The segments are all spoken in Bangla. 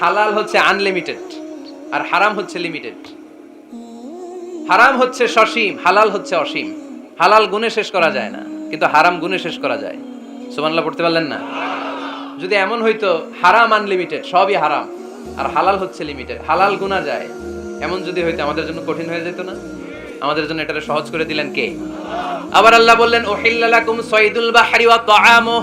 হালাল হচ্ছে আনলিমিটেড আর হারাম হচ্ছে লিমিটেড হারাম হচ্ছে সসীম, হালাল হচ্ছে অসীম। হালাল গুণে শেষ করা যায় না, কিন্তু হারাম গুণে শেষ করা যায়। সুবহানাল্লাহ, পড়তে পারলেন না? যদি এমন হইতো, হারাম আনলিমিটেড সবই হারাম, আর হালাল হচ্ছে লিমিটেড হালাল গুণা যায়, এমন যদি হইতো, আমাদের জন্য কঠিন হয়ে যেত না? আমাদের জন্য এটারে সহজ করে দিলেন কে? আবার আল্লাহ বললেন ওহিল্লা লাকুম সয়দুল বাহরি ওয়া তাআমুহ।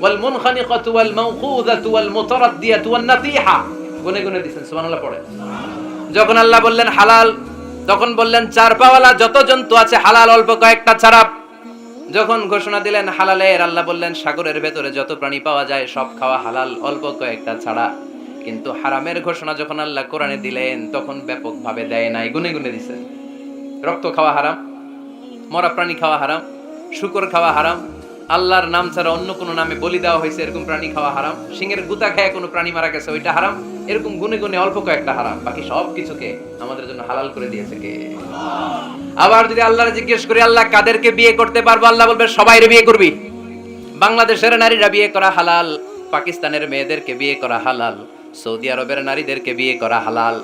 ওয়াল মুনখানিকাতু ওয়াল মাউকুযাতু ওয়াল মুতারাদ্দিয়াতু ওয়ান নাতিহা গুনে গুনে দিবেন সুবহানাল্লাহ পড়ে। যখন আল্লাহ বললেন হালাল, তখন বললেন চার পাওয়ালা যত জন্তু আছে হালাল, অল্প কয়েকটা ছাড়া। যখন ঘোষণা দিলেন হালালে হালালের, আল্লাহ বললেন সাগরের ভেতরে যত প্রাণী পাওয়া যায় সব খাওয়া হালাল, অল্প কয়েকটা ছাড়া। কিন্তু হারামের ঘোষণা যখন আল্লাহ কোরআনে দিলেন, তখন ব্যাপকভাবে দেয় নাই, গুনে গুনে দিছেন রক্ত খাওয়া হারাম, মরা প্রাণী খাওয়া হারাম, শুকর খাওয়া হারাম আল্লাহর নাম ছাড়া অন্য কোনো নামে বলি দেওয়া হয়েছে, এরকম প্রাণী খাওয়া হারাম। সিংহের গুতা খায় কোনো প্রাণী মারা গেছে, ওইটা হারাম। এরকম গুনে গুনে অল্প কয়েকটা হারাম, বাকি সব কিছুকে আমাদের জন্য হালাল করে দিয়েছে কে? আবার যদি আল্লাহর জিজ্ঞেস করি, আল্লাহ কাদেরকে বিয়ে করতে পারব? আল্লাহ বলবে, সবাইরে বিয়ে করবি। বাংলাদেশের নারীরা বিয়ে করা হালাল, পাকিস্তানের মেয়েদেরকে বিয়ে করা হালাল, সৌদি আরবের নারীদেরকে বিয়ে করা হালাল,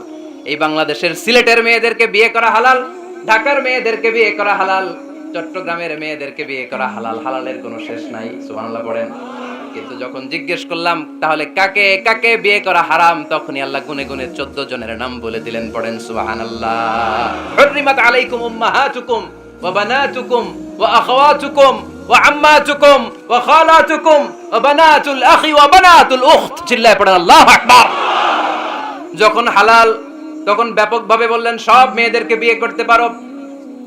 এই বাংলাদেশের সিলেটের মেয়েদেরকে বিয়ে করা হালাল, ঢাকার মেয়েদেরকে বিয়ে করা হালাল। চট্টগ্রামের মেয়েদেরকে বিয়ে করা হালাল, হালালের কোনো শেষ নাই, সুবহানাল্লাহ পড়েন। কিন্তু যখন জিজ্ঞেস করলাম, তাহলে কাকে কাকে বিয়ে করা হারাম? তখনই আল্লাহ গুনে গুনে চোদ্দ জনের নাম বলে দিলেন, পড়েন, সুবহানাল্লাহ। হুররিমাত আলাইকুম উম্মাহাতুকুম, ওয়া বানাতুকুম, ওয়া আখাওয়াতুকুম, ওয়া আল্লাহু যখন হালাল, তখন ব্যাপকভাবে বললেন, সব মেয়েদেরকে বিয়ে করতে পারো।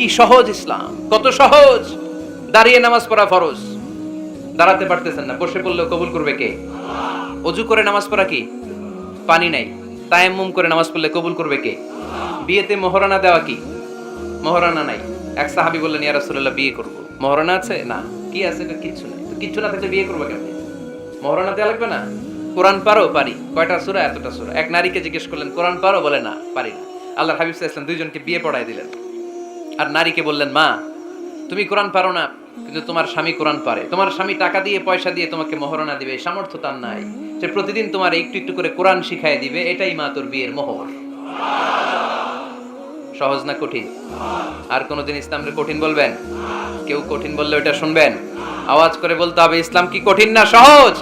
কি সহজ ইসলাম? কত সহজ? দাঁড়িয়ে নামাজ পড়া ফরজ। দাঁড়াতে পারতেছেন না, বসে পড়লেও কবুল করবে কে? অজু করে নামাজ পড়া কি? পানি নাই। তায়াম্মুম করে নামাজ পড়লে কবুল করবে কে? বিয়েতে মহরানা দেওয়া কি? মহরানা নাই। এক সাহাবি বললেন, ইয়া রাসূলুল্লাহ, বিয়ে করব। মহরানা আছে? না। কি আছে? কিচ্ছু নাই। তো কিচ্ছু না থাকলে বিয়ে করবে কেন মহরানা দেওয়া লাগবে না? কোরআন পারো? পারি। কয়টা সূরা? এতটা সুরা। এক নারীকে জিজ্ঞেস করলেন, কোরআন পারো? বলে, না, পারি না। আল্লাহ হাবিব আলাইহি দুইজনকে বিয়ে পড়ায় দিলেন। আর নারীকে বললেন, মা, তুমি কোরআন পারো না, কিন্তু তোমার স্বামী কোরআন পারে। তোমার স্বামী টাকা দিয়ে, পয়সা দিয়ে তোমাকে মহরণা দিবে সামর্থ্য তার নাই। সে প্রতিদিন তোমার একটু একটু করে কোরআন শিখায় দিবে, এটাই মা তোর বিয়ের মোহর। সহজ না কঠিন? আর কোনোদিন ইসলামকে কঠিন বলবেন? কেউ কঠিন বললে ওটা শুনবেন? আওয়াজ করে বলতে হবে, ইসলাম কি কঠিন না সহজ?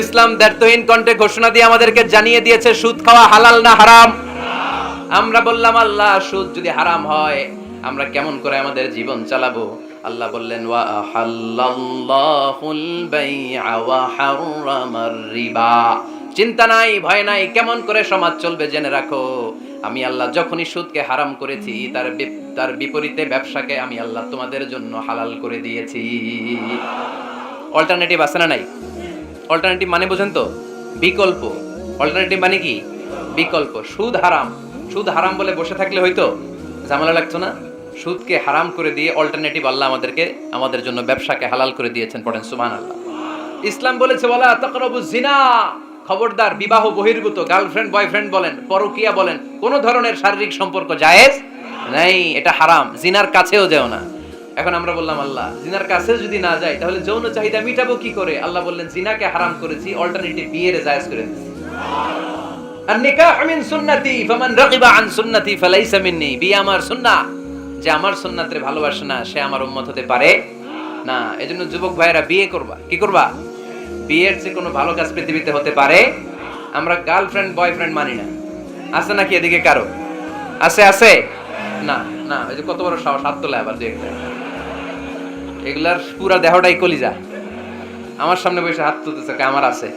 ইসলাম দ্ব্যর্থহীন কণ্ঠে ঘোষণা দিয়ে আমাদেরকে জানিয়ে দিয়েছে, সুদ খাওয়া হালাল না হারাম। আমরা বললাম, আল্লাহ, সুদ যদি হারাম হয়, আমরা কেমন করে আমাদের জীবন চালাবো? আল্লাহ বললেন, ওয়া রিবা। চিন্তা নাই, ভয় নাই, কেমন করে সমাজ চলবে জেনে রাখো। আমি আল্লাহ যখনই সুদকে হারাম করেছি, তার তার বিপরীতে ব্যবসাকে আমি আল্লাহ তোমাদের জন্য হালাল করে দিয়েছি। অল্টারনেটিভ আছে না নাই? অল্টারনেটিভ মানে বোঝেন তো? বিকল্প। অল্টারনেটিভ মানে কি? বিকল্প। সুদ হারাম। সুদ হারাম বলে বসে থাকলে হয়তো ঝামেলা লাগতো না? সুদকে হারাম করে দিয়ে অল্টারনেটিভ আল্লাহ আমাদেরকে, আমাদের জন্য ব্যবসাকে হালাল করে দিয়েছেন পড়েন সুবহান আল্লাহ ইসলাম বলেছে বলা তাকরাবু জিনা খবরদার, বিবাহ বহির্ভূত গার্লফ্রেন্ড বয়ফ্রেন্ড বলেন, পরকিয়া বলেন, কোন ধরনের শারীরিক সম্পর্ক জায়েজ নাই, এটা হারাম জিনার কাছেও যেও না। এখন আমরা বললাম, আল্লাহ জিনার কাছে যদি না যাই তাহলে যৌন চাহিদা মিটাবো কি করে? আল্লাহ বললেন জিনাকে হারাম করেছি অল্টারনেটিভ বিয়ের জায়েজ করে দিয়েছি আর নিকাহ মিন সুন্নতি, ফামান রাগিবা আন সুন্নতি ফালাইসা মিন্নি। আমার সুন্নাহ যে আমার সুন্নাতে ভালোবাসে না, সে আমার উম্মত হতে পারে না। এজন্য যুবক ভাইয়েরা, বিয়ে করবা। কি করবা? বিয়ের যে কোনো ভালো কাজ পৃথিবীতে হতে পারে? আমরা গার্লফ্রেন্ড, বয়ফ্রেন্ড মানি না। আছে নাকি এদিকে কারও? আছে আছে? না না ওই যে কত বড় সাহস, হাত তোলা আবার যে এগুলার পুরা দেহটাই কলিজা। আমার সামনে বসে হাত তুলতেছে আমার আছে।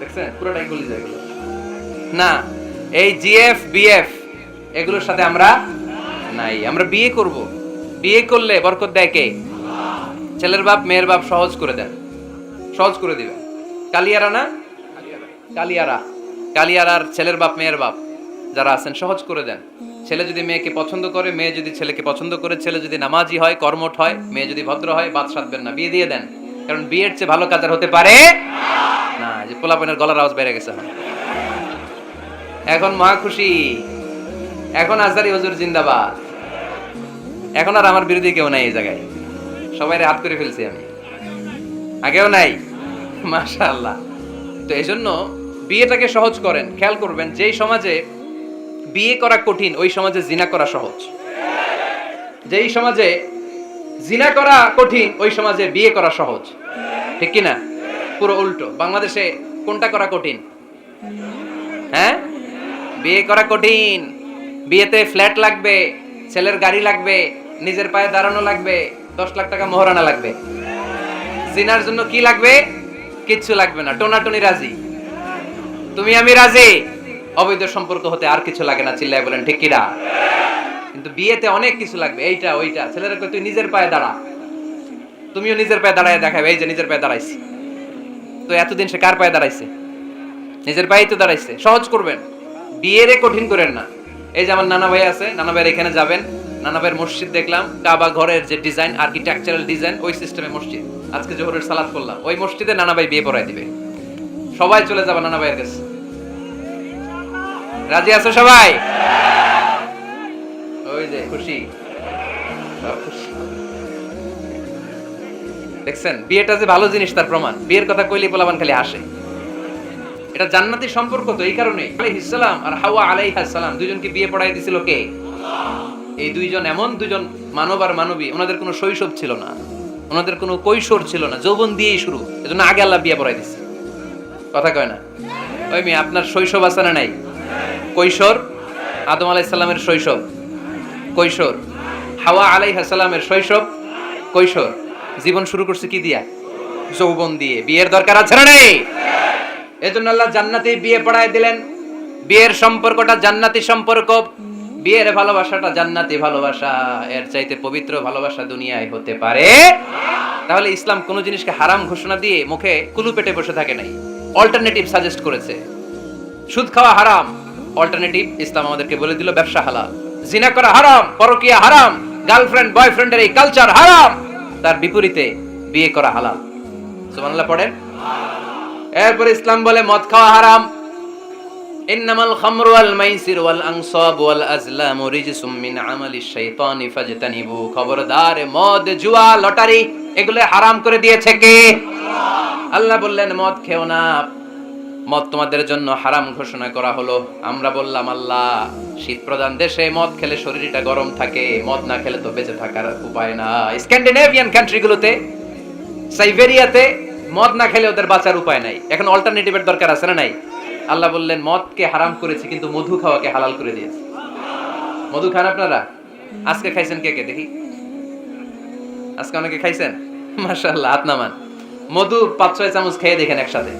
দেখছেন? পুরোটাই কলিজা এগুলো। না, এই জিএফ, বিএফ, এগুলোর সাথে আমরা নাই। আমরা বিয়ে করব। বিয়ে করলে বরকত দেয় কে? ছেলের বাপ, মেয়ের বাপ সহজ করে দেন। সহজ করে দিবেন কালিয়ারা না? কালিয়ারা। কালিয়ারার ছেলের বাপ, মেয়ের বাপ যারা আছেন, সহজ করে দেন। ছেলে যদি মেয়েকে পছন্দ করে, মেয়ে যদি ছেলেকে পছন্দ করে, ছেলে যদি নামাজি হয়, কর্মঠ হয়, মেয়ে যদি ভদ্র হয়, বাদ সাধবেন না, বিয়ে দিয়ে দেন। কারণ বিয়ের চেয়ে ভালো কাজ আর হতে পারে? না যে পোলাপনের গলার আওয়াজ বেড়ে গেছে। এখন। মহা খুশি। এখন আজারি হজুর জিন্দাবাদ। এখন আর আমার বিরোধী কেউ নাই এই জায়গায়। সবাই হাত করে ফেলছি আমি। আগেও নাই। মাশাআল্লাহ। তো এই জন্য বিয়েটাকে সহজ করেন, খেয়াল করবেন, যেই সমাজে বিয়ে করা কঠিন, ওই সমাজে জিনা করা সহজ। যেই সমাজে জিনা করা কঠিন, ওই সমাজে বিয়ে করা সহজ। ঠিক কি না পুরো উল্টো। বাংলাদেশে কোনটা করা কঠিন? হ্যাঁ? বিয়ে করা কঠিন। বিয়েতে ফ্ল্যাট লাগবে, ছেলের গাড়ি লাগবে, নিজের পায়ে দাঁড়ানো লাগবে, দশ লাখ টাকা মোহরানা লাগবে। জিনার জন্য কি লাগবে? কিচ্ছু লাগবে না, টোনাটুনি রাজি। তুমি আমি রাজি। অবৈধ সম্পর্ক হতে আর কিছু লাগে না, চিল্লায় বলেন, ঠিক কিরা কিন্তু বিয়েতে অনেক কিছু লাগবে, এইটা, ওইটা। ছেলেরা তুই নিজের পায়ে দাঁড়া। তুমিও নিজের পায়ে দাঁড়ায় দেখাবে, এই যে নিজের পায়ে দাঁড়াইছি। তো এতদিন সে কার পায়ে দাঁড়াইছে? নিজের পায়েই তো দাঁড়াইছে। সহজ করবেন। বিয়েরে কঠিন করেন না। এই যে আমার নানা ভাই আছে, নানা ভাইয়ের এখানে যাবেন, নানা ভাইয়ের মসজিদ দেখলাম, কাবা ঘরের যে ডিজাইন আর্কিটেকচারাল ডিজাইন ওই সিস্টেমে মসজিদ। আজকে জোহরের সালাদ করলাম, ওই মসজিদে নানা ভাই বিয়ে পড়াই দিবে। সবাই চলে যাবে নানা ভাইয়ের কাছে। রাজি আছো সবাই? ওই যে খুশি। দেখছেন, বিয়েটা যে ভালো জিনিস তার প্রমাণ। বিয়ের কথা কইলে পোলাবান খালি হাসে। এটা জান্নাতি সম্পর্ক তো, এই কারণে। আলাইহিস সালাম আর হাওয়া আলাইহাস সালাম দুইজনকে বিয়ে পড়াই দিছিল কে? এই দুইজন এমন দুইজন মানব আর মানবী, ওনাদের কোনো শৈশব ছিল না, ওনাদের কোনো কৈশোর ছিল না, যৌবন দিয়েই শুরু, এজন্য আগে আল্লাহ বিয়ে পড়াই দিছে। কথা কয় না? ওই মেয়ে, আপনার শৈশব আছে না নাই? কৈশোর? আদম আলাইহিস সালামের শৈশব। কৈশোর। হাওয়া আলাইহিস সালামের শৈশব। কৈশোর। জীবন শুরু করছে কি দিয়া? যৌবন দিয়ে। বিয়ের দরকার আছে না নেই? এজন্য আল্লাহ জান্নাতে বিয়ে পড়ায় দিলেন। বিয়ের সম্পর্কটা জান্নাতি সম্পর্ক। বিয়ের ভালোবাসাটা জান্নাতি ভালোবাসা। এর চাইতে পবিত্র ভালোবাসা দুনিয়ায় হতে পারে। তাহলে ইসলাম কোন জিনিসকে হারাম ঘোষণা দিয়ে মুখে কুলু পেটে বসে থাকে নাই। অল্টারনেটিভ সাজেস্ট করেছে। সুদ খাওয়া হারাম। অল্টারনেটিভ ইসলাম আমাদেরকে বলে দিল ব্যবসা হালাল। জিনা করা হারাম, পরকিয়া হারাম গার্লফ্রেন্ড বয়ফ্রেন্ডের এই কালচার হারাম। তার বিপরীতে বিয়ে করা হালাল। সুবহানাল্লাহ পড়েন। এরপর ইসলাম বলে, মদ খাওয়া হারাম। ইন্নামাল খামরু ওয়াল মাইসির ওয়াল আনসাব ওয়াল আজলামু রিজসুম মিন আমালিশ শাইতানি ফাজতানিবু। খবরদার মদ, জুয়া, লটারি, এগুলো হারাম করে দিয়েছে কে? আল্লাহ বললেন, মদ খেও না। মদ তোমাদের জন্য হারাম ঘোষণা করা হলো। আমরা বললাম, আল্লাহ, শীত প্রধান দেশে মদ খেলে শরীরটা গরম থাকে। মদ না খেলে তো বেঁচে থাকার উপায় না স্ক্যান্ডিনেভিয়ান কান্ট্রিগুলোতে সাইবেরিয়াতে মদ না খেলে ওদের বাঁচার উপায় নাই। এখন অল্টারনেটিভের দরকার আছে না নাই? আল্লাহ বললেন, মদকে হারাম করেছি, কিন্তু মধু খাওয়াকে হালাল করে দিয়েছে। মধু খান আপনারা? আজকে খাইছেন কে কে? দেখি। আজকে অনেকে খাইছেন? মাশাআল্লাহ আতনামান মধু পাঁচ ছয় চামচ খেয়ে দেখেন একসাথে।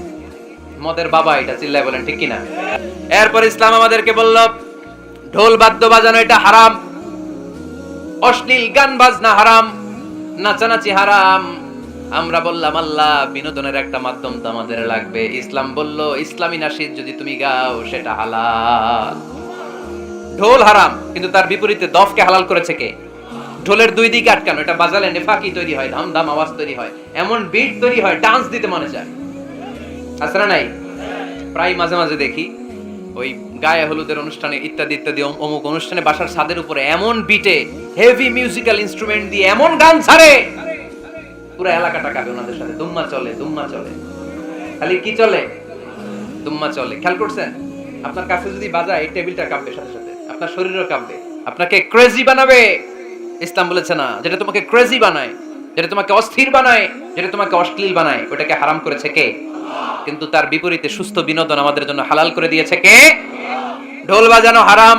মদের বাবা এটা, চিল্লায় বলেন, ঠিক কিনা? এরপর ইসলাম আমাদেরকে বলল, ঢোল বাদ্য বাজানো এটা হারাম। অশ্লীল গান বাজনা হারাম। নাচানাচি হারাম। আমরা বললাম, আল্লাহ, বিনোদনের একটা মাধ্যম তো আমাদের লাগবে। ইসলাম বলল, ইসলামী নাসিদ যদি তুমি গাও, সেটা হালাল। ঢোল হারাম, কিন্তু তার বিপরীতে দফকে হালাল করেছে কে? ঢোলের দুই দিকে আটকানো, এটা বাজালে নেফাকি তৈরি হয় ধাম ধাম আওয়াজ তৈরি হয়, এমন বিট তৈরি হয় ডান্স দিতে মনে চায়। না নাই? প্রায় মাঝে মাঝে দেখি, ওই গায়ে হলুদের অনুষ্ঠানে ইত্যাদি ইত্যাদি অমুক অনুষ্ঠানে বাসার ছাদের উপরে এমন বিটে হেভি মিউজিক্যাল ইনস্ট্রুমেন্ট দিয়ে এমন গান ছাড়ে। পুরো এলাকাটা কাঁপে ওনাদের সাথে। দুম্মা চলে দুম্মা চলে। খালি কি চলে? দুম্মা চলে। খেয়াল করছেন? আপনার কাছে যদি বাজায়, এই টেবিলটা কাঁপবে সাথে সাথে। আপনার শরীরও কাঁপবে। আপনাকে ক্রেজি বানাবে। ইসলাম বলেছে না, যেটা তোমাকে ক্রেজি বানায়, যেটা তোমাকে অস্থির বানায়, যেটা তোমাকে অশ্লীল বানায়, ওটাকে হারাম করেছে কে? কিন্তু তার বিপরীতে সুস্থ বিনোদন আমাদের জন্য হালাল করে দিয়েছে কে? ঢোল বাজানো হারাম।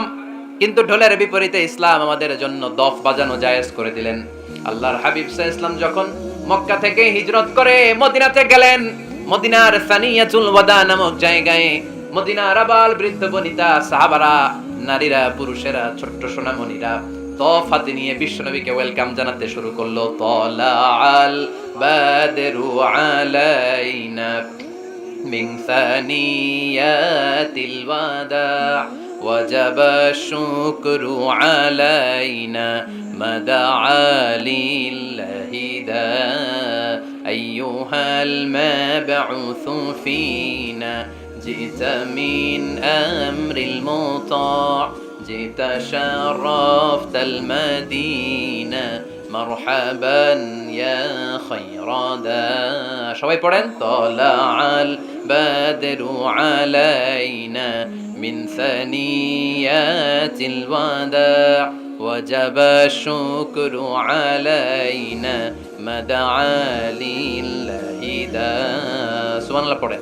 কিন্তু ঢোলের বিপরীতে ইসলাম আমাদের জন্য দফ বাজানো জায়েজ করে দিলেন। আল্লাহর হাবিব সাহ ইসলাম যখন মক্কা থেকে হিজরত করে মদিনাতে গেলেন মদিনার সানিয়াতুল ওয়াদা নামক জায়গায় মদিনার আবাল বৃদ্ধ বনিতা সাহাবারা নারীরা পুরুষেরা ছোট্ট সোনামণিরা তফ হাতে নিয়ে বিশ্বনবীকে ওয়েলকাম জানাতে শুরু করলো তলা আল বাদরু আলাইনা من ثنيات الوداع وجب الشكر علينا ما دعا لله شهدا أيها المبعوث فينا. جئت من أمر المطاع جئت شرفت المدينة. مرحبا يا خير دا شوي بورن طلع البدر علينا من ثنيات الوداع وجب الشكر علينا সুমানাল্লাহ পড়ে।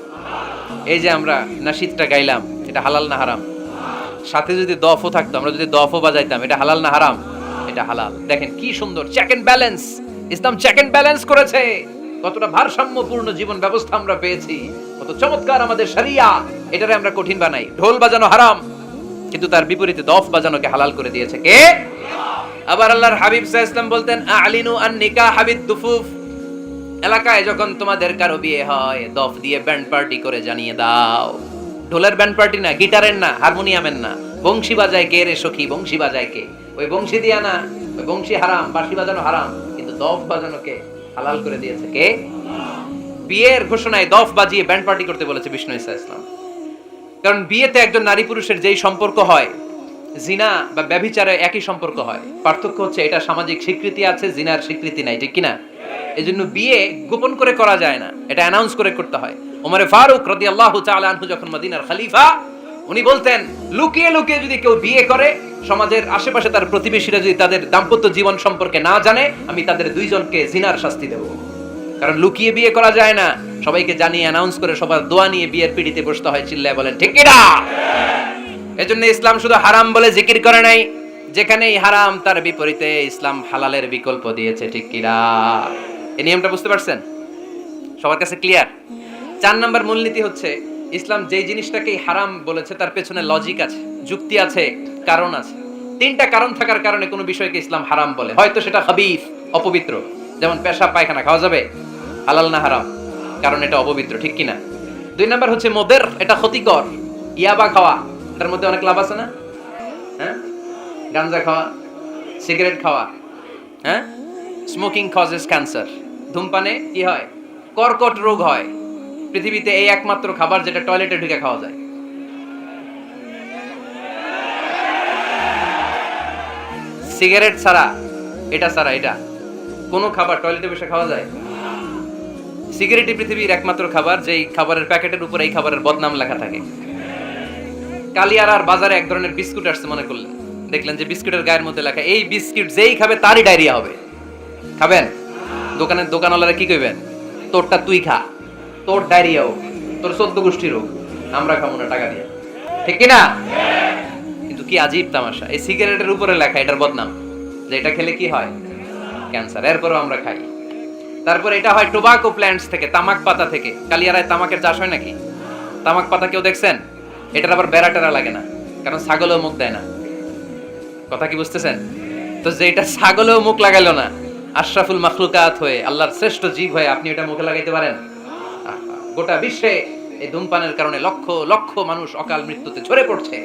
এই যে আমরা নাসিদটা গাইলাম, এটা হালাল না হারাম? সাথে যদি দফও থাকতো, আমরা যদি দফও বাজাইতাম, এটা হালাল না হারাম? এটা হালাল। দেখেন কি সুন্দর চেক এন্ড ব্যালেন্স ইসলাম চেক এন্ড ব্যালেন্স করেছে। কতটা ভারসাম্যপূর্ণ জীবন ব্যবস্থা আমরা পেয়েছি। কত চমৎকার আমাদের সারিয়া এটারে আমরা কঠিন বানাই। ঢোল বাজানো হারাম, কিন্তু তার বিপরীতে দফ বাজানোকে হালাল করে দিয়েছে কে? আবার আল্লাহর হাবিব আলাইহি বলতেন, আলিনু আন নিকা হাবিদ দুফুফ এলাকায় যখন তোমাদের কারও বিয়ে হয়, দফ দিয়ে ব্যান্ড পার্টি করে জানিয়ে দাও। ঢোলের ব্যান্ড পার্টি না, গিটারের না, হারমোনিয়ামের না। বংশী বাজায় কে রে সখী, বংশী বাজায় কে? ওই বংশী দিয়া না, ওই বংশী হারাম, বাঁশি বাজানো হারাম, কিন্তু দফ বাজানো কে? হালাল করে দিয়েছে কে? বিয়ের ঘোষণায় দফ বাজিয়ে ব্যান্ড পার্টি করতে বলেছে বিষ্ণু ইসা ইসলাম। কারণ বিয়েতে একজন নারী পুরুষের যেই সম্পর্ক হয় জিনা বা ব্যভিচারে একই সম্পর্ক হয়। পার্থক্য হচ্ছে এটা সামাজিক স্বীকৃতি আছে, জিনার স্বীকৃতি নাই, ঠিক কিনা? এই জন্য বিয়ে গোপন করে করা যায় না, এটা অ্যানাউন্স করে করতে হয়। ওমরে ফারুক রদি আল্লাহ আনহু যখন মদিনার খলিফা, উনি বলতেন, লুকিয়ে লুকিয়ে যদি কেউ বিয়ে করে, সমাজের আশেপাশে তার প্রতিবেশীরা যদি তাদের দাম্পত্য জীবন সম্পর্কে না জানে, আমি তাদের দুইজনকে জিনার শাস্তি দেব। কারণ লুকিয়ে বিয়ে করা যায় না, সবাইকে জানিয়ে অ্যানাউন্স করে সবার দোয়া নিয়ে বিয়ের পিড়িতে বসতে হয়, চিল্লায় বলেন, ঠিক কিনা? এজন্য ইসলাম শুধু হারাম বলে জিকির করে নাই, যেখানেই হারাম তার বিপরীতে ইসলাম হালালের বিকল্প দিয়েছে, ঠিক কিনা এই নিয়মটা বুঝতে পারছেন? সবার কাছে ক্লিয়ার চার নম্বর মূলনীতি হচ্ছে, ইসলাম যেই জিনিসটাকেই হারাম বলেছে তার পেছনে লজিক আছে, যুক্তি আছে, কারণ আছে। তিনটা কারণ থাকার কারণে কোনো বিষয়কে ইসলাম হারাম বলে। হয়তো সেটা হাবিফ অপবিত্র, যেমন পেশা, পায়খানা, খাওয়া যাবে, হালাল না হারাম, কারণ এটা অপবিত্র, ঠিক কিনা দুই নাম্বার হচ্ছে মোদের, এটা ক্ষতিকর, ইয়াবা খাওয়া। এটার মধ্যে অনেক লাভ আছে না? হ্যাঁ? গাঞ্জা খাওয়া, সিগারেট খাওয়া হ্যাঁ? স্মোকিং কজেস ক্যান্সার ধূমপানে কি হয়? কর্কট রোগ হয়। পৃথিবীতে এই একমাত্র খাবার যেটা টয়লেটে ঢুকে খাওয়া যায়। সিগারেট ছাড়া, এটা ছাড়া, এটা। কোনো খাবার টয়লেটে বসে খাওয়া যায়? সিগারেটই পৃথিবীর একমাত্র খাবার, যেই খাবারের প্যাকেটের উপর এই খাবারের বদনাম লেখা থাকে। কালিয়ারার বাজারে এক ধরনের বিস্কুট আসছে, মনে করলেন। দেখলেন যে বিস্কুটের গায়ের মধ্যে লেখা, এই বিস্কুট যেই খাবে তারই ডায়রিয়া হবে। খাবেন? দোকানের দোকানওয়ালারা কি কইবেন? তোরটা তুই খা। তোর ডায়রিয়া হোক, তোর চোদ্দ গোষ্ঠীর হোক আমরা খাব না টাকা দিয়ে। ঠিক কি না কিন্তু কি আজীব তামাশা। এই সিগারেটের উপরে লেখা, এটার বদনাম, যে এটা খেলে কি হয়? ক্যান্সার। এরপরও আমরা খাই। তারপর এটা হয় টোবাকো প্ল্যান্টস থেকে, তামাক পাতা থেকে। কালিয়ারায় তামাকের চাষ হয় নাকি? তামাক পাতা কেউ দেখছেন? এটার আবার বেড়া টেরা লাগে না, কারণ ছাগলেও মুখ দেয় না। কথা কি বুঝতেছেন? তো যেটা ছাগলেও মুখ লাগাইলো না, আশরাফুল মাখলুকাত হয়ে, আল্লাহর শ্রেষ্ঠ জীব হয়ে আপনি এটা মুখে লাগাইতে পারেন? গোটা বিশ্বে এই ধূমপানের কারণে লক্ষ লক্ষ মানুষ অকাল মৃত্যুতে ঝরে পড়ছে।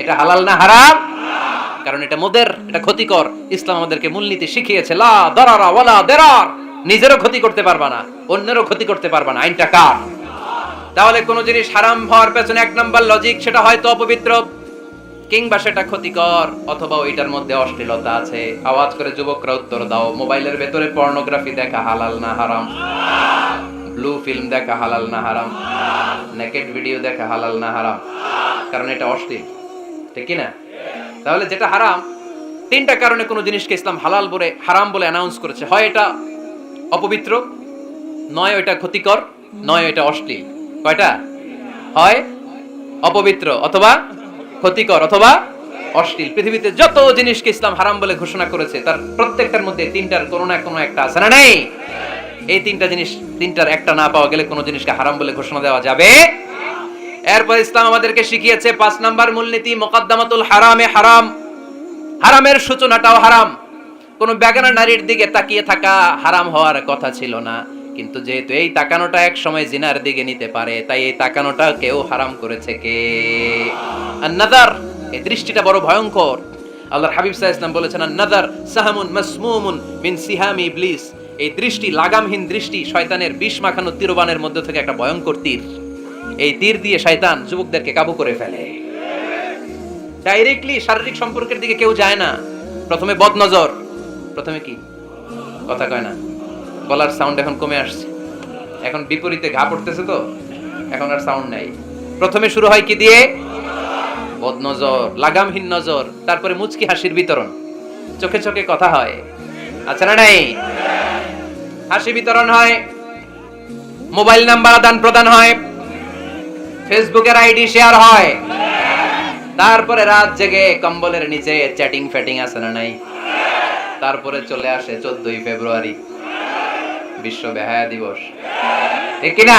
এটা হালাল না হারাম? কারণ এটা মোদের, এটা ক্ষতিকর। ইসলাম আমাদেরকে মূলনীতি শিখিয়েছে, লা দারারা ওয়ালা দেরার। নিজেরও ক্ষতি করতে পারবা না, অন্যেরও ক্ষতি করতে পারবা না। আইনটা কার? তাহলে কোনো জিনিস হারাম হওয়ার পেছনে এক নম্বর লজিক সেটা হয়তো অপবিত্র। কিংবা সেটা ক্ষতিকর, অথবা ওইটার মধ্যে অশ্লীলতা আছে। আওয়াজ করে যুবকরা উত্তর দাও, মোবাইলের ভেতরে পর্নোগ্রাফি দেখা হালাল না হারাম? ব্লু ফিল্ম দেখা হালাল না হারাম? নেকেড ভিডিও দেখা হালাল না হারাম? কারণ এটা অশ্লীল। ঠিক না? তাহলে যেটা হারাম, তিনটা কারণে কোনো জিনিসকে ইসলাম হালাল বলে, হারাম বলে অ্যানাউন্স করেছে। হয় এটা অপবিত্র, নয় এটা ক্ষতিকর, নয় এটা অশ্লীল। কয়টা? হয় অপবিত্র অথবা ক্ষতিকর অথবা অশ্লীল। পৃথিবীতে যত জিনিসকে ইসলাম হারাম বলে ঘোষণা করেছে, তার প্রত্যেকটার মধ্যে তিনটার কোনো না কোনো একটা আছে না নেই? এই তিনটা জিনিস, তিনটার একটা না পাওয়া গেলে কোনো জিনিসকে হারাম বলে ঘোষণা দেওয়া যাবে? এরপর ইসলাম আমাদেরকে শিখিয়েছে পাঁচ নাম্বার মূলনীতি, মোকাদ্দামাতুল হারামে হারাম। হারামের সূচনাটাও হারাম। কোন বেগানা নারীর দিকে তাকিয়ে থাকা হারাম হওয়ার কথা ছিল না। কিন্তু যেহেতু এই তাকানোটা এক সময় জিনার দিকে নিতে পারে, তাই এই তাকানোটা কেউ হারাম করেছে কে? নাদার এই দৃষ্টিটা বড় ভয়ঙ্কর। আল্লাহর হাবিব সাহা ইসলাম বলেছেন নাদার সাহামুন মাসমুমুন মিন সিহামি ইবলিস। এই দৃষ্টি, লাগামহীন দৃষ্টি শয়তানের বিষ মাখানো তীরবানের মধ্যে থেকে একটা ভয়ঙ্কর তীর। এই তীর দিয়ে শয়তান যুবকদেরকে কাবু করে ফেলে। ডাইরেক্টলি শারীরিক সম্পর্কের দিকে কেউ যায় না। প্রথমে বদনজর, প্রথমে কি? কথা কয় না। গলার সাউন্ড এখন কমে আসছে। এখন বিপরীতে ঘা পড়তেছে তো, এখন আর সাউন্ড নাই। প্রথমে শুরু হয় কি দিয়ে? বদনজর, লাগামহীন নজর, তারপরে মুচকি হাসির বিতরণ। চোখে চোখে কথা হয় আচ্ছা না নাই? হাসি বিতরণ হয়, মোবাইল নাম্বার আদান প্রদান হয়, ফেসবুকের আইডি শেয়ার হয়, তারপরে রাত জেগে কম্বলের নিচে চ্যাটিং ফ্যাটিং আছে না নাই? তারপরে চলে আসে চোদ্দই ফেব্রুয়ারি। বিশ্ব বেহায়া দিবস। ঠিক কিনা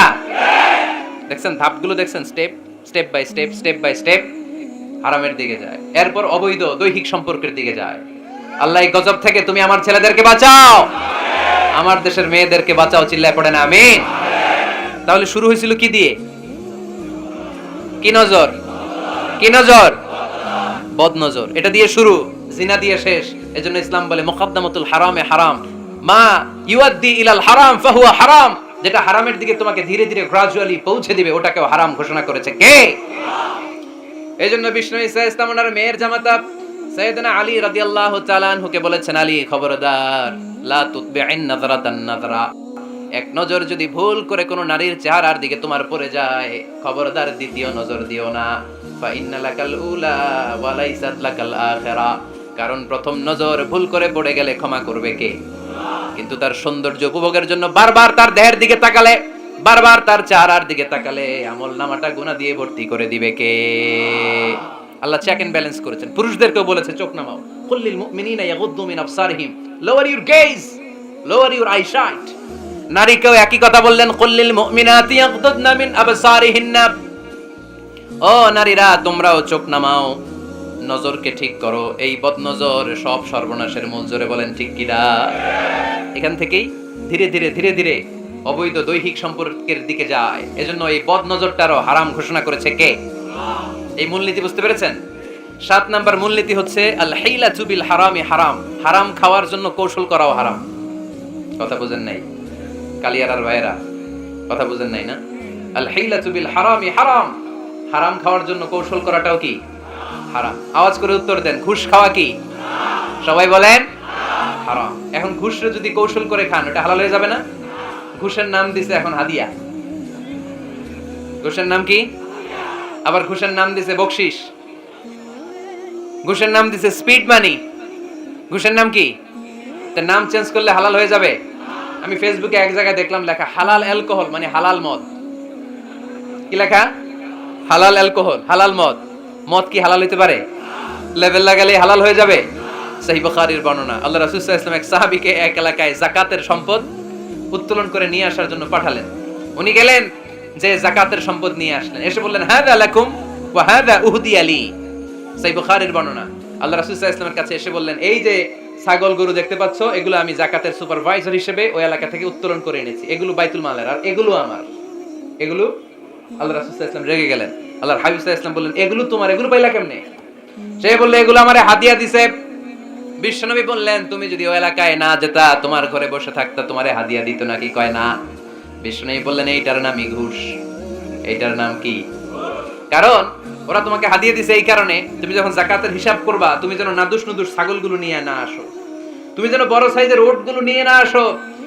দেখছেন, ধাপগুলো দেখছেন step step by step step by step হারামের দিকে যায়। এরপর অবৈধ দৈহিক সম্পর্কের দিকে যায়। আল্লাহ এই গজব থেকে তুমি আমার ছেলেদেরকে বাঁচাও। আমার দেশের মেয়েদেরকে বাঁচাও, চিল্লায় পড়ে না, আমিন। তাহলে শুরু হয়েছিল কি দিয়ে? কি নজর? কি নজর? বদ নজর এটা দিয়ে শুরু, জিনা দিয়ে শেষ। এজন্য ইসলাম বলে, মুকদ্দামাতুল হারামে হারাম। মা ইউআদ্দি ইলাল হারাম ফাহুয়া হারাম, যেটা হারামের দিকে তোমাকে ধীরে ধীরে গ্রাজুয়ালি পৌঁছে দিবে, ওটাকেও হারাম ঘোষণা করেছে কে? এজন্য বিষ্ণু ইসা ইসলাম ওনার মেয়ের জামাতা সৈয়দনা আলী বলেছেন, আলী খবরদার, লা এক নজর যদি ভুল করে কোনো নারীর চেহারার দিকে তোমার পড়ে যায়, খবরদার দ্বিতীয় নজর দিও না। ফা লাকাল উলা লাকাল কারণ প্রথম নজর ভুল করে পড়ে গেলে ক্ষমা করবে কে? কিন্তু তার সৌন্দর্য উপভোগের জন্য বারবার তার দেহের দিকে তাকালে, বারবার তার চেহারার দিকে তাকালে আমল নামাটা গুণা দিয়ে ভর্তি করে দিবে কে? আল্লাহ চেক এন্ড ব্যালেন্স করেছেন। পুরুষদেরকেও বলেছে, চোখ নামাও। কুল্লিল মুমিনিনা ইয়াগুদ্দু মিন আবসারিহিম। Lower your gaze lower your eyesight নারীকেও একই কথা বললেন কুল্লিল মুমিনাতি ইয়াগুদ্দুনা মিন আবসারিহিন্না। ও নারীরা, তোমরাও চোখ নামাও। নজরকে ঠিক করো। এই বদনজর সব সর্বনাশের মূল জোরে বলেন, ঠিক কিনা এখান থেকেই ধীরে ধীরে ধীরে ধীরে অবৈধ দৈহিক সম্পর্কের দিকে যায়। এজন্য এই বদনজরটারও হারাম ঘোষণা করেছে কে? এই মূলনীতি বুঝতে পেরেছেন? সাত নাম্বার মূলনীতি হচ্ছে আল হাইলা চুবিল হারামি। হারাম হারাম খাওয়ার জন্য কৌশল করাও হারাম। কথা বুঝেন নাই? কালিয়ারার ভাইয়েরা, কথা বুঝেন নাই না? আল হাইলা চুবিল হারামি হারাম। হারাম খাওয়ার জন্য কৌশল করাটাও কি? হারাম। আওয়াজ করে উত্তর দেন, ঘুষ খাওয়া কি? সবাই বলেন, হারাম। এখন যদি কৌশল করে খান, ওটা হালাল হয়ে যাবে না? ঘুষের নাম দিছে এখন হাদিয়া। ঘুষের নাম কি? আবার ঘুষের নাম দিছে বকশিস ঘুষের নাম দিছে স্পিড মানি ঘুষের নাম কি? তার নাম চেঞ্জ করলে হালাল হয়ে যাবে? আমি ফেসবুকে এক জায়গায় দেখলাম লেখা, হালাল অ্যালকোহল মানে হালাল মদ। কি লেখা? হালাল অ্যালকোহল হালাল মদ। মদ কি হালাল হইতে পারে? লেভেল লাগালে হালাল হয়ে যাবে? সাহি বুখারীর বর্ণনা। আল্লাহ রাসূল ওয়াসাল্লাম এক সাহাবিকে এক এলাকায় জাকাতের সম্পদ উত্তোলন করে নিয়ে আসার জন্য পাঠালেন। উনি গেলেন, যে জাকাতের সম্পদ নিয়ে আসলেন। এসে বললেন হাদা লাকুম ওয়া হাদা উহদি আলী সাহি বুখারীর বর্ণনা। আল্লাহ রাসূল আলাইহি কাছে এসে বললেন, এই যে ছাগল গরু দেখতে পাচ্ছ, এগুলো আমি জাকাতের সুপারভাইজার হিসেবে ওই এলাকা থেকে উত্তোলন করে এনেছি। এগুলো বাইতুল মালের, আর এগুলো আমার। এগুলো আল্লাহ রাসূল ওয়াসাল্লাম রেগে গেলেন। আল্লাহর হাবিব ওয়াসাল্লাম বললেন, এগুলো তোমার, এগুলো পাইলা কেমনে? সে বললে, এগুলো আমারে হাদিয়া দিছে। বিশ্বনবী বললেন, তুমি যদি ওই এলাকায় না যেতা, তোমার ঘরে বসে থাকতা, তোমারে হাদিয়া দিত নাকি কয় না? বিশ্বনবী বললেন, এইটার নামই ঘুষ। এইটার নাম কি? কারণ, ওরা তোমাকে হাদিয়া দিছে এই কারণে, তুমি যখন জাকাতের হিসাব করবা, তুমি যেন নাদুস নুদুস ছাগলগুলো নিয়ে না আসো। তুমি যেন বড় সাইজের ওটগুলো নিয়ে না আসো।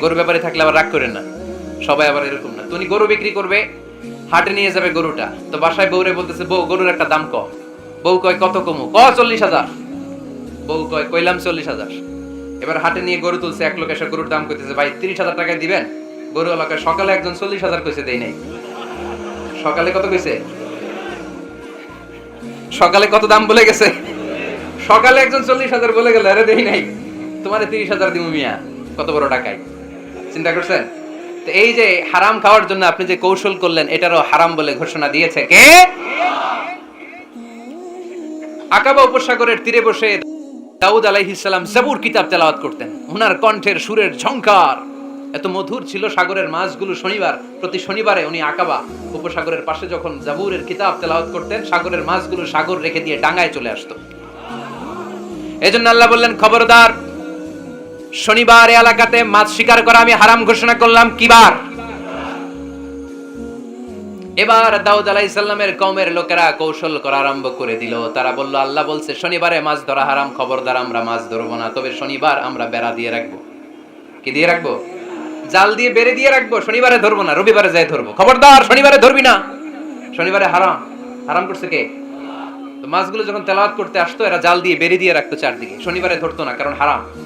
গরু ব্যাপারে থাকলে আবার রাগ করেন না। সবাই আবার এরকম না। তুমি গরু বিক্রি করবে, হাটে নিয়ে যাবে গরুটা। তো বাসায় বউরে বলতেছে, বউ, গরুর একটা দাম কম। বউ কয়, কত কমু? ক, চল্লিশ হাজার। বউ কয়, কইলাম চল্লিশ হাজার। এবার হাটে নিয়ে গরু তুলছে, এক লোক এসে গরুর দাম কইতেছে, ভাই, তিরিশ হাজার টাকায় দিবেন? গরু এলাকায় সকালে একজন চল্লিশ হাজার কইছে দেয় নাই। সকালে কত কইছে? সকালে কত দাম বলে গেছে? সকালে একজন চল্লিশ হাজার বলে গেল, আরে দেই নাই। তোমার তিরিশ হাজার দিব মিয়া, কত বড় টাকায় চিন্তা করছেন? তো এই যে হারাম খাওয়ার জন্য আপনি যে কৌশল করলেন, এটারও হারাম বলে ঘোষণা দিয়েছে কে? আকাবা উপসাগরের তীরে বসে দাউদ আলাইহিসসালাম জাবুর কিতাব তেলাওয়াত করতেন। ওনার কণ্ঠের সুরের ঝংকার। এত মধুর ছিল সাগরের মাছগুলো শনিবার, প্রতি শনিবারে উনি আকাবা উপসাগরের পাশে যখন জাবুরের কিতাব তেলাওয়াত করতেন, সাগরের মাছগুলো সাগর রেখে দিয়ে ডাঙায় চলে আসতো। এজন্য আল্লাহ বললেন, খবরদার শনিবার এলাকাতে মাছ শিকার করা আমি হারাম ঘোষণা করলাম কিবার এবার দাউদ আলাইহিস সালামের কওমের লোকেরা কৌশল করা আরম্ভ করে দিল। তারা বলল, আল্লাহ বলছে, শনিবারে মাছ ধরা হারাম, খবরদার আমরা মাছ ধরবো না, তবে শনিবার আমরা বেড়া দিয়ে রাখব। কি দিয়ে রাখব? জাল দিয়ে বেড়ে দিয়ে রাখব, শনিবারে ধরবো না, রবিবারে যাই ধরবো। খবরদার, শনিবারে ধরবি না। শনিবারে হারাম। হারাম করছে কে? মাছগুলো যখন তেলাওয়াত করতে আসতো, এরা জাল দিয়ে বেড়ে দিয়ে রাখতো চারদিকে। শনিবারে ধরতো না, কারণ হারাম।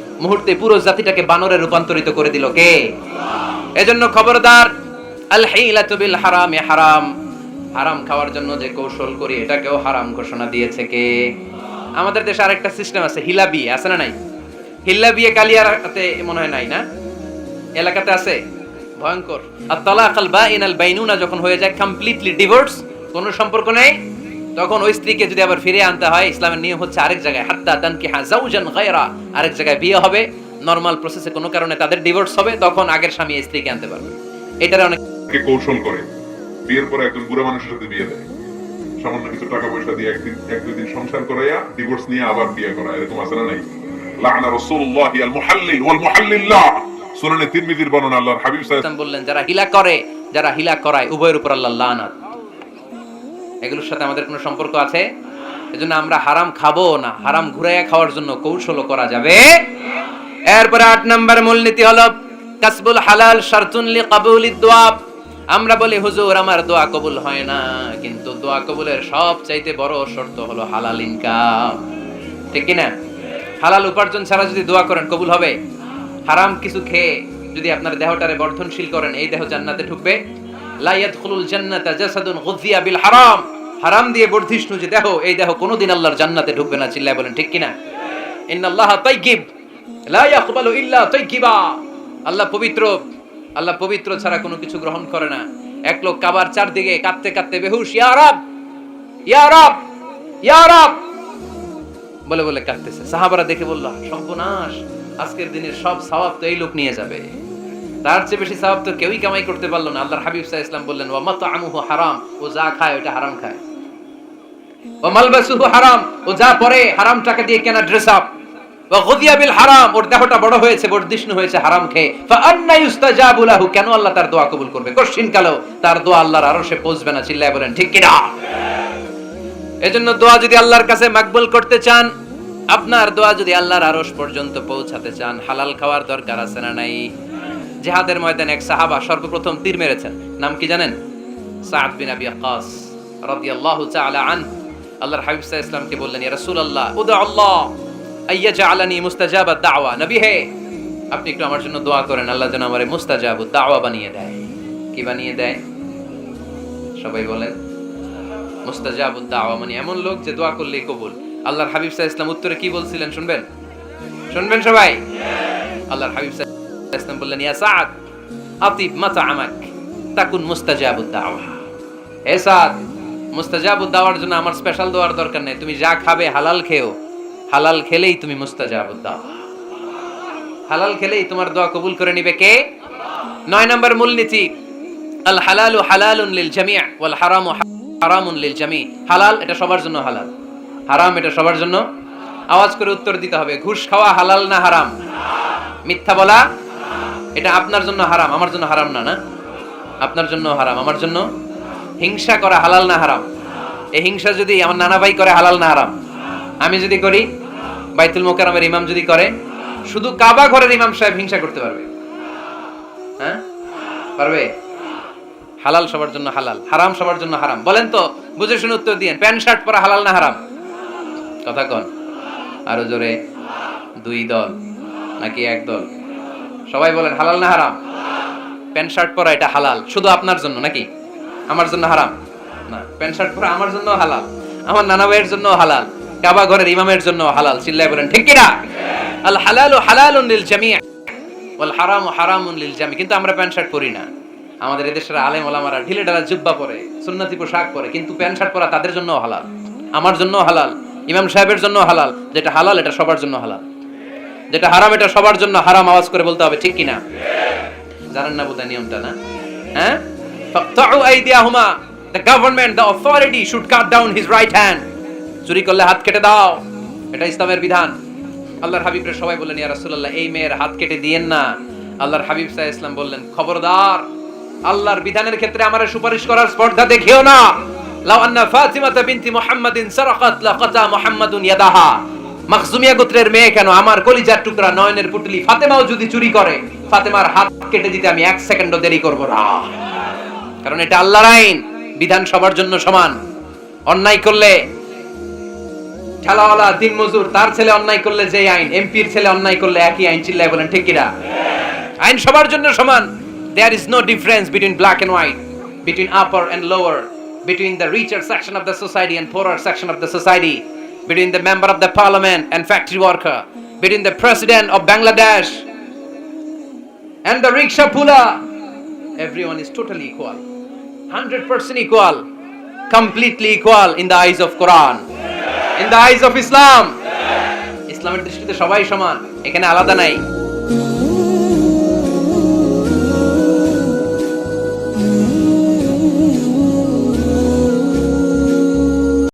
মুহূর্তে পুরো জাতিটাকে বানরে রূপান্তরিত করে দিল কে? এজন্য খবরদার আল হিলাতু বিল হারামে। হারাম হারাম খাওয়ার জন্য যে কৌশল করি, এটাকেও হারাম ঘোষণা দিয়েছে কে? আমাদের দেশে আরেকটা সিস্টেম আছে হিলা বিয়ে আছে না নাই? হিল্লা বিয়ে কালিয়ারাতে মনে হয় নাই না? এলাকাতে আছে? ভয়ঙ্কর। আর তালাক আল বাইন আল বাইনুনা যখন হয়ে যায় কমপ্লিটলি ডিভোর্স কোনো সম্পর্ক নেই? তখন ওই স্ত্রীকে যদি আবার ফিরে আনতে হয় ইসলামের নিয়ম হচ্ছে আরেক জায়গায় হাত্তা তানকি হাজাউজান গায়রা আরেক জায়গায় বিয়ে হবে নর্মাল প্রসেসে কোনো কারণে তাদের ডিভোর্স হবে তখন আগের স্বামী এই স্ত্রীকে আনতে পারবে। এটার অনেক কৌশল করে? বিয়ের পরে একজন বুড়ো মানুষের সাথে বিয়ে দেয়। সামান্য কিছু টাকা পয়সা দিয়ে একদিন এক দুই দিন সংসার করাইয়া ডিভোর্স নিয়ে আবার বিয়ে করা এরকম আছে না নাই? লাআনা রাসূলুল্লাহি আল মুহাল্লিল ওয়াল মুহাল্লিল্লাহ সুনানে তিরমিজির বর্ণনা আল্লাহর হাবিব সাল্লাল্লাহু ইসলাম বললেন যারা হিলা করে যারা হিলা করায় উভয়ের উপর আল্লাহ লানাত। এগুলোর সাথে আমাদের কোনো সম্পর্ক আছে? এজন্য আমরা হারাম খাব না। হারাম ঘুরাইয়া খাওয়ার জন্য কৌশলও করা যাবে। এরপরে আট নম্বর মূলনীতি হলো, কাসবুল হালাল শারতুন লি কাবুলিদ দোয়া। আমরা বলি, হুজুর, আমার দোয়া কবুল হয় না। কিন্তু দোয়া কবুলের সব চাইতে বড় শর্ত হলো হালাল ইনকাম। ঠিক কি না হালাল উপার্জন ছাড়া যদি দোয়া করেন, কবুল হবে? হারাম কিছু খেয়ে যদি আপনার দেহটারে বর্ধনশীল করেন, এই দেহ জান্নাতে ঢুকবে? লা জান্নাতা জাসাদুন গুযিয়া বিল হারাম। দিয়ে বর্ধিষ্ণু যে দেহ, এই দেহ কোনোদিন আল্লাহর জান্নাতে ঢুকবে না, চিল্লায় বলেন, ঠিক কিনা? ইন্নাল্লাহা তাইয়্যিব লা আল্লাহ পবিত্র আল্লাহ পবিত্র ছাড়া কোনো কিছু গ্রহণ করে না। এক লোক কাবার চারদিকে কাঁদতে কাঁদতে বেহুশ, ইয়া রাব ইয়া রাব ইয়া রাব। বলে বলে কাঁদতেছে। সাহাবারা দেখে বলল, সর্বনাশ, আজকের দিনের সব সওয়াব তো এই লোক নিয়ে যাবে। তার চেয়ে বেশি সওয়াব তো কেউই কামাই করতে পারল না। আল্লাহর হাবিব সাল্লাল্লাহু ইসলাম বললেন, ওয়া মাতআমুহু হারাম। ও যা খায় ওটা হারাম খায়। ওয়া মালবাসুহু হারাম। ও যা পরে হারাম। টাকা দিয়ে কেনা? ড্রেস আপ আপনার দোয়া যদি আল্লাহর আরশ পর্যন্ত পৌঁছাতে চান, হালাল খাওয়ার দরকার আছে না নাই? জিহাদের ময়দানে এক সাহাবা সর্বপ্রথম তীর মেরেছেন। নাম কি জানেন? সাদ বিন আবি ওয়াক্কাস রাদিয়াল্লাহু তাআলা আন আল্লাহর হাবিব আলাইহি ওয়াসাল্লামকে বললেন, ইয়া রাসূলুল্লাহ উদা আল্লাহ, আইয়াজআলানি মুস্তাজাবাদ দাওয়া। নবী হে, আপনি একটু আমার জন্য দোয়া করেন, আল্লাহ যেন আমারে মুস্তাজাবুদ দাওয়া বানিয়ে দেয়। কি বানিয়ে দেয়? সবাই বলেন, মুস্তাজাবুদ দাওয়া মানে এমন লোক যে দোয়া করলেই কবুল। আল্লাহর হাবিব সাল্লাল্লাহু ইসলাম উত্তরে কি বলছিলেন, শুনবেন? শুনবেন সবাই? আল্লাহর হাবিব সাল্লাল্লাহু ইসলাম বললেন, ইয়া সাদ আতিব মাতাআমাক, তাকুন মুস্তাজাবুদ দাওয়া। সাদ মুস্তাজাবুদ দাওয়ার জন্য আমার স্পেশাল দরকার নেই। তুমি যা খাবে হালাল খেও। হালাল খেলেই তুমি মুস্তাজাবুদ দাওয়া হালাল খেলেই তোমার দোয়া কবুল করে নিবে কে? নয় নম্বর মূলনীতি, আল হালালু হালালুন লিল জামিয়া ওয়াল হারামু হারামুন লিল জামি। হালাল এটা সবার জন্য হালাল। হারাম এটা সবার জন্য। আওয়াজ করে উত্তর দিতে হবে, ঘুষ খাওয়া হালাল না হারাম? মিথ্যা বলা এটা আপনার জন্য হারাম, আমার জন্য হারাম না না? আপনার জন্য হারাম, আমার জন্য হিংসা করা হালাল না হারাম। এই হিংসা যদি আমার নানা ভাই করে, হালাল না হারাম। আমি যদি করি, বাইতুল মোকারমের ইমাম যদি করে, শুধু কাবা ঘরের ইমাম সাহেব হিংসা করতে পারবে। হ্যাঁ? পারবে? হালাল সবার জন্য হালাল, হারাম সবার জন্য হারাম। বলেন তো, বুঝে শুনে উত্তর দিয়েন, প্যান্ট, শার্ট পরা হালাল না হারাম? কথা কন। আরও জোরে, দুই দল, নাকি এক দল? সবাই বলেন, হালাল না হারাম? প্যান্ট শার্ট পরা এটা হালাল। শুধু আপনার জন্য নাকি? আমার জন্য হারাম? না, প্যান্ট শার্ট পরা আমার জন্য হালাল। আমার নানা ভাইয়ের জন্য হালাল। কাবা ঘরের ইমামের জন্য হালাল। চিল্লায় বলেন, ঠিক কিনা? আল হালালু হালালুন লিল জামিয়া ওয়াল হারামু হারামুন লিল জামি। কিন্তু আমরা প্যান্ট শার্ট পরি না। আমাদের এদেশের আলেম ওলামারা ঢিলে ঢালা জুব্বা পরে, সুন্নতি পোশাক পরে, কিন্তু প্যান্ট শার্ট পরা তাদের জন্য হালাল। আমার জন্য হালাল। ইমাম সাহেবের জন্য হালাল। যেটা হালাল, এটা সবার জন্য হালাল। যেটা হারাম, এটা সবার জন্য হারাম আওয়াজ করে বলতে হবে, ঠিক কিনা? জানেন না বোধহয় নিয়মটা না? হ্যাঁ? The government the authority should cut down his right hand চুরি করলে হাত কেটে দাও। এটা ইসলামের বিধান। আল্লাহর হাবিবরা সবাই বললেন, ইয়া রাসূলুল্লাহ, এই মেয়ের হাত কেটে দিয়েন না। আল্লাহর হাবিব সাল্লাল্লাহু ইসলাম বললেন, খবরদার, আল্লাহর বিধানের ক্ষেত্রে আমার সুপারিশ করার স্পর্ধা দেখিও না। লাউ আন্না ফাতিমাতা বিনতি মুহাম্মাদিন সারাকাত, লাকাতা মুহাম্মাদুন ইয়াদাহা। মাখজুমিয়া গোত্রের মেয়ে কেন? আমার কলিজার টুকরা নয়নের পুটলি ফাতেমাও যদি চুরি করে ফাতেমার হাত কেটে দিতে আমি এক সেকেন্ডও দেরি করব না। কারণ এটা আল্লাহর আইন বিধান সবার জন্য সমান। অন্যায় করলে ঠেলাওয়ালা দিন মজুর তার ছেলে অন্যায় করলে যে আইন এমপির ছেলে অন্যায় করলে একই আইন চিল্লায় বলেন ঠিক কিনা? আইন সবার জন্য সমান। There is no difference between black and white between upper and lower between the richer section of the society and poorer section of the society, between the member of the parliament and factory worker, between the president of Bangladesh and the rickshaw puller. Everyone is totally equal. 100% equal. Completely equal in the eyes of Quran. In the eyes of Islam. ইসলামের দৃষ্টিতে সবাই সমান এখানে আলাদা নাই